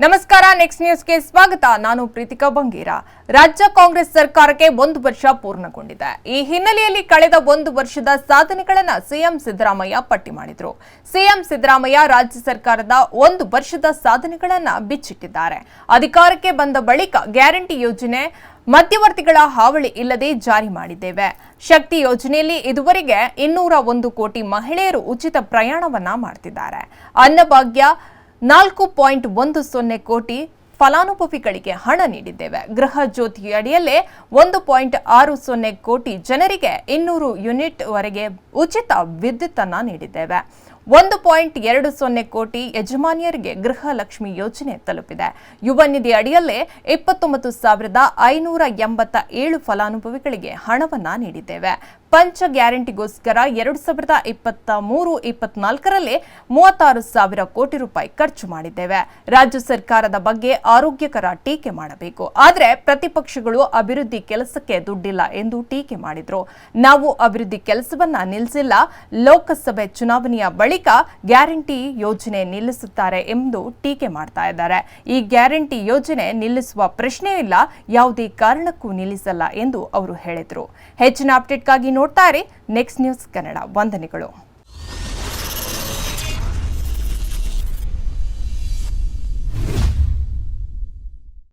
ನಮಸ್ಕಾರ ನೆಕ್ಸ್ಟ್ ನ್ಯೂಸ್ಗೆ ಸ್ವಾಗತ. ನಾನು ಪ್ರೀತಿಕಾ ಬಂಗೀರ. ರಾಜ್ಯ ಕಾಂಗ್ರೆಸ್ ಸರ್ಕಾರಕ್ಕೆ ಒಂದು ವರ್ಷ ಪೂರ್ಣಗೊಂಡಿದೆ. ಈ ಹಿನ್ನೆಲೆಯಲ್ಲಿ ಕಳೆದ ಒಂದು ವರ್ಷದ ಸಾಧನೆಗಳನ್ನ ಸಿಎಂ ಸಿದ್ದರಾಮಯ್ಯ ಪಟ್ಟಿ ಮಾಡಿದ್ರು. ಸಿಎಂ ಸಿದ್ದರಾಮಯ್ಯ ರಾಜ್ಯ ಸರ್ಕಾರದ ಒಂದು ವರ್ಷದ ಸಾಧನೆಗಳನ್ನ ಬಿಚ್ಚಿಟ್ಟಿದ್ದಾರೆ. ಅಧಿಕಾರಕ್ಕೆ ಬಂದ ಬಳಿಕ ಗ್ಯಾರಂಟಿ ಯೋಜನೆ ಮಧ್ಯವರ್ತಿಗಳ ಹಾವಳಿ ಇಲ್ಲದೆ ಜಾರಿ ಮಾಡಿದ್ದೇವೆ. ಶಕ್ತಿ ಯೋಜನೆಯಲ್ಲಿ ಇದುವರೆಗೆ ಇನ್ನೂರ ಒಂದು ಕೋಟಿ ಮಹಿಳೆಯರು ಉಚಿತ ಪ್ರಯಾಣವನ್ನ ಮಾಡ್ತಿದ್ದಾರೆ. ಅನ್ನಭಾಗ್ಯ ನಾಲ್ಕು ಪಾಯಿಂಟ್ ಒಂದು ಸೊನ್ನೆ ಕೋಟಿ ಫಲಾನುಭವಿಗಳಿಗೆ ಹಣ ನೀಡಿದ್ದೇವೆ. ಗೃಹ ಜ್ಯೋತಿ ಅಡಿಯಲ್ಲೇ ಒಂದು ಪಾಯಿಂಟ್ ಆರು ಸೊನ್ನೆ ಕೋಟಿ ಜನರಿಗೆ ಇನ್ನೂರು ಯೂನಿಟ್ ವರೆಗೆ ಉಚಿತ ವಿದ್ಯುತ್ ಅನ್ನ ನೀಡಿದ್ದೇವೆ. ಒಂದು ಪಾಯಿಂಟ್ ಎರಡು ಸೊನ್ನೆ ಕೋಟಿ ಯಜಮಾನಿಯರಿಗೆ ಗೃಹ ಲಕ್ಷ್ಮಿ ಯೋಜನೆ ತಲುಪಿದೆ. ಯುವ ನಿಧಿ ಅಡಿಯಲ್ಲೇ ಇಪ್ಪತ್ತೊಂಬತ್ತು ಸಾವಿರದ ಐನೂರ ಎಂಬತ್ತ ಏಳು ಫಲಾನುಭವಿಗಳಿಗೆ ಹಣವನ್ನ ನೀಡಿದ್ದೇವೆ. ಪಂಚ ಗ್ಯಾರಂಟಿಗೋಸ್ಕರ ಎರಡು ಸಾವಿರದ ಇಪ್ಪತ್ತ ಮೂರು ಇಪ್ಪತ್ನಾಲ್ಕರಲ್ಲಿ ಮೂವತ್ತಾರು ಸಾವಿರ ಕೋಟಿ ರೂಪಾಯಿ ಖರ್ಚು ಮಾಡಿದ್ದೇವೆ. ರಾಜ್ಯ ಸರ್ಕಾರದ ಬಗ್ಗೆ ಆರೋಗ್ಯಕರ ಟೀಕೆ ಮಾಡಬೇಕು. ಆದರೆ ಪ್ರತಿಪಕ್ಷಗಳು ಅಭಿವೃದ್ಧಿ ಕೆಲಸಕ್ಕೆ ದುಡ್ಡಿಲ್ಲ ಎಂದು ಟೀಕೆ ಮಾಡಿದ್ರು. ನಾವು ಅಭಿವೃದ್ಧಿ ಕೆಲಸವನ್ನ ನಿಲ್ಲಿಸಿಲ್ಲ ಲೋಕಸಭೆ ಚುನಾವಣೆಯ ಬಳಿಕ ಗ್ಯಾರಂಟಿ ಯೋಜನೆ ನಿಲ್ಲಿಸುತ್ತಾರೆ ಎಂದು ಟೀಕೆ ಮಾಡ್ತಾ ಇದ್ದಾರೆ. ಈ ಗ್ಯಾರಂಟಿ ಯೋಜನೆ ನಿಲ್ಲಿಸುವ ಪ್ರಶ್ನೆ ಇಲ್ಲ, ಯಾವುದೇ ಕಾರಣಕ್ಕೂ ನಿಲ್ಲಿಸಲ್ಲ ಎಂದು ಅವರು ಹೇಳಿದರು. ಹೆಚ್ಚಿನ ಅಪ್ಡೇಟ್ಗಾಗಿ ನೋಡ್ತಾ ಇರಿ. Next news Kannada. ವಂದನೆಗಳು.